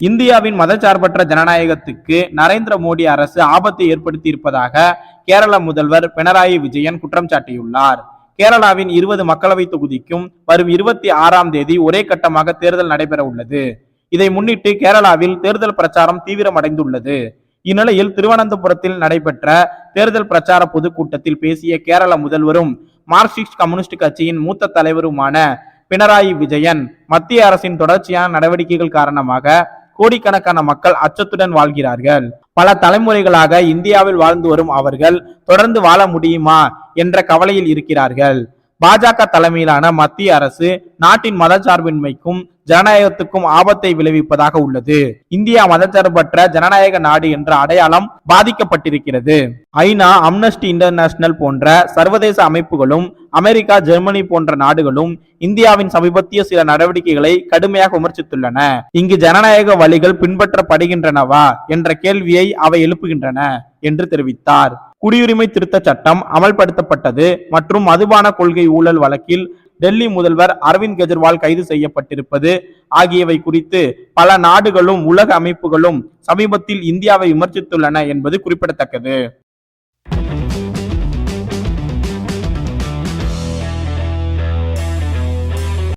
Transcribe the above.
இந்தியாவின் மதச்சார்பற்ற ஜனநாயகத்துக்கு நரேந்திர மோடி அரசு ஆபத்தை ஏற்படுத்தி இருப்பதாக கேரள முதல்வர் பினராயி விஜயன் குற்றம் சாட்டியுள்ளார். கேரளாவின் இருபது மக்களவை தொகுதிக்கும் வரும் இருபத்தி ஆறாம் தேதி ஒரே கட்டமாக தேர்தல் நடைபெற உள்ளது. இதை முன்னிட்டு கேரளாவில் தேர்தல் பிரச்சாரம் தீவிரமடைந்துள்ளது. இந்நிலையில் திருவனந்தபுரத்தில் நடைபெற்ற தேர்தல் பிரச்சார பொதுக்கூட்டத்தில் பேசிய கேரள முதல்வரும் மார்க்சிஸ்ட் கம்யூனிஸ்ட் கட்சியின் மூத்த தலைவருமான பினராயி விஜயன் மத்திய அரசின் தொடர்ச்சியான நடவடிக்கைகள் காரணமாக கோடிக்கணக்கான மக்கள் அச்சத்துடன் வாழ்கிறார்கள். பல தலைமுறைகளாக இந்தியாவில் வாழ்ந்து வரும் அவர்கள் தொடர்ந்து வாழ முடியுமா என்ற கவலையில் இருக்கிறார்கள். பாஜக தலைமையிலான மத்திய அரசு நாட்டின் மதச்சார்பின்மைக்கும் ஜனநாயகத்துக்கும் ஆபத்தை விளைவிப்பதாக உள்ளது. இந்தியா மதச்சார்பற்ற ஜனநாயக நாடு என்ற அடையாளம் பாதிக்கப்பட்டிருக்கிறது. ஐநா அம்னஸ்டி இன்டர்நேஷனல் போன்ற சர்வதேச அமைப்புகளும் அமெரிக்கா ஜெர்மனி போன்ற நாடுகளும் இந்தியாவின் சமீபத்திய சில நடவடிக்கைகளை கடுமையாக விமர்சித்துள்ளன. இங்கு ஜனநாயக வழிகள் பின்பற்றப்படுகின்றனவா என்ற கேள்வியை அவை எழுப்புகின்றன என்று தெரிவித்தார். குடியுரிமை திருத்த சட்டம் அமல்படுத்தப்பட்டது மற்றும் மதுபான கொள்கை ஊழல் வழக்கில் டெல்லி முதல்வர் அரவிந்த் கெஜ்ரிவால் கைது செய்யப்பட்டிருப்பது ஆகியவை குறித்து பல நாடுகளும் உலக அமைப்புகளும் சமீபத்தில் இந்தியாவை விமர்சித்துள்ளன என்பது குறிப்பிடத்தக்கது.